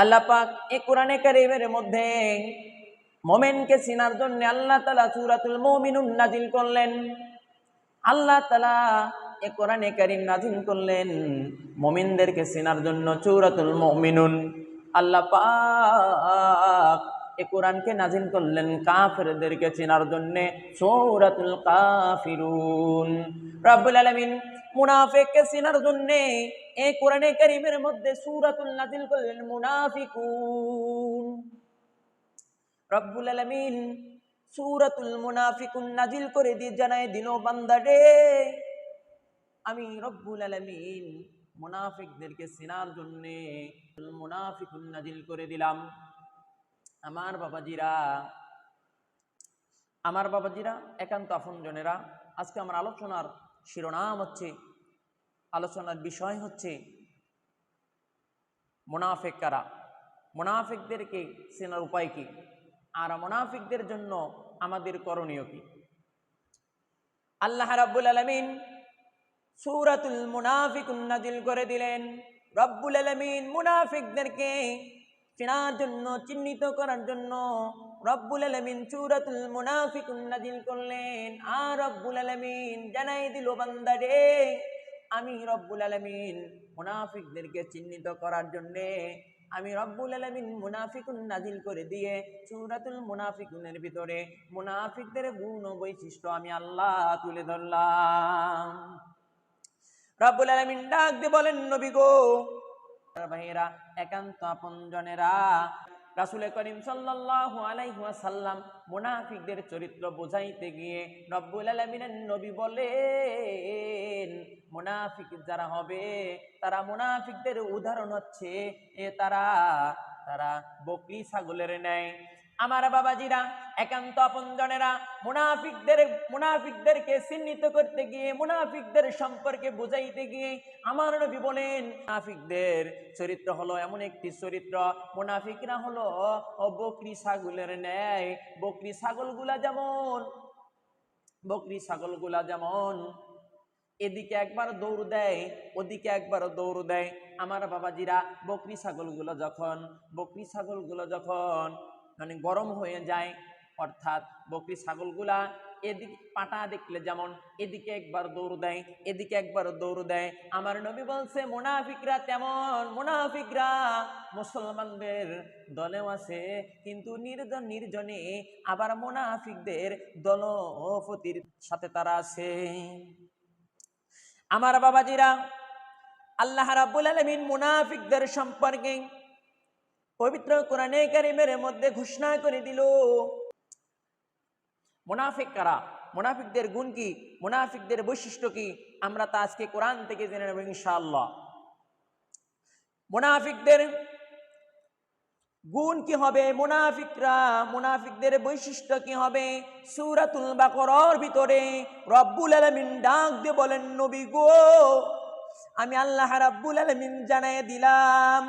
আল্লাহ পাক এই কোরআনে কারিমের মধ্যে মোমেনকে চিনার জন্য আল্লাহ তালা সুরাতুল মমিনুন নাজিল করলেন। আল্লাহ তালা এ কোরআনে কারিম নাজিল করলেন মমিনদেরকে চিনার জন্য চৌরাতুল মমিনুন। আল্লাহ পাক এ কোরআনকে নাজিল করলেন কাফেরদেরকে চেনার জন্য সৌরাতুল কাফিরুন। রাব্বুল আলামিন মুনাফিককে চেনার জন্য এই কোরআনে কারিমের মধ্যে সূরাতুল নাজিল করলেন মুনাফিকুন। রব্বুল আলামিন সূরাতুল মুনাফিকুন নাজিল করে দিয়ে জানায় দিল, বান্দা আমি রব্বুল আলামিন মুনাফিকদেরকে চেনার জন্য মুনাফিকুন নাজিল করে দিলাম। আমার বাবাজিরা আমার বাবাজিরা, একান্ত আপনজনেরা, আজকে আমার আলোচনার শিরোনাম হচ্ছে, আলোচনার বিষয় হচ্ছে মোনাফেক কারা মোনাফিকদেরকে চেনার উপায় কি? আর মোনাফিকদের জন্য আমাদের করণীয় কি? আল্লাহ রাব্বুল আলামিন সূরাতুল মুনাফিক নাজিল করে দিলেন। রব্বুল আলামিন মুনাফিকদেরকে চেনার জন্য, চিহ্নিত করার জন্য রব্বুল আলামিন সূরাতুল মুনাফিকুন নাজিল করলেন। আর রব্বুল আলামিন জানাই দিল বান্দারে আমি রব্বুল আলামিন মুনাফিকদেরকে চিহ্নিত করার জন্যে আমি রব্বুল আলামিন মুনাফিকুন নাজিল করে দিয়ে সূরাতুল মুনাফিকুনের ভিতরে মুনাফিকদের গুণ বৈশিষ্ট্য আমি আল্লাহ তুলে ধরলাম। রব্বুল আলামিন ডাক দিয়ে বলেন, নবী গো, ভাইয়েরা, একান্ত আপনজনেরা রাসুল করিম সাল্লাহ আলাইহি ওয়াসাল্লাম মুনাফিকদের চরিত্র বোঝাইতে গিয়ে রব্বুল আলমিনের নবী বলেন, মোনাফিক যারা হবে, তারা মোনাফিকদের উদাহরণ হচ্ছে, এ তারা তারা বকরি, ছাগলের ন্যায় আমার বাবাজিরা, একান্ত আপনজনেরা, মুনাফিকদের, মুনাফিকদেরকে চিহ্নিত করতে গিয়ে, মুনাফিকদের সম্পর্কে বুঝাইতে গিয়ে আমার নবী বলেন, মুনাফিকদের চরিত্র হলো এমন একটি চরিত্র। মুনাফিকরা হলো বকরি ছাগলের ন্যায়। বকরি ছাগলগুলা যেমন, বকরি ছাগলগুলা যেমন, এদিকে একবার দৌড় দেয়, ওদিকে একবার দৌড় দেয়। আমার বাবাজিরা বকরি ছাগলগুলো যখন, বকরি ছাগলগুলো যখন মানে গরম হয়ে যায়, অর্থাৎ বকরি ছাগলগুলা এদিকে পাটা দেখলে যেমন এদিকে একবার দৌড় দেয়, এদিকে একবার দৌড় দেয়। আমার নবী বলছে, মুনাফিকরা তেমন, মুনাফিকরা মুসলমানদের দলেও আছে, কিন্তু নির্জন নির্জনে আবার মুনাফিকদের দলপতির সাথে তারা আছে। আমার বাবাজিরা, আল্লাহ রাব্বুল আলামিন মুনাফিকদের সম্পর্কে পবিত্র কোরআনে কারিমের মধ্যে ঘোষণা করে দিল। মুনাফিক কারা মুনাফিকদের গুণ কি? মুনাফিকদের বৈশিষ্ট্য কি? আমরা তা আজকে কোরআন থেকে জেনে নেব ইনশাআল্লাহ। মুনাফিকদের গুণ কি হবে? মুনাফিকরা, মুনাফিকদের বৈশিষ্ট্য কি হবে? সূরাতুল বাকরার ভিতরে রব্বুল আলামিন ডাক দিয়ে বলেন, নবী গো, আমি আল্লাহ রাব্বুল আলামিন জানাই দিলাম।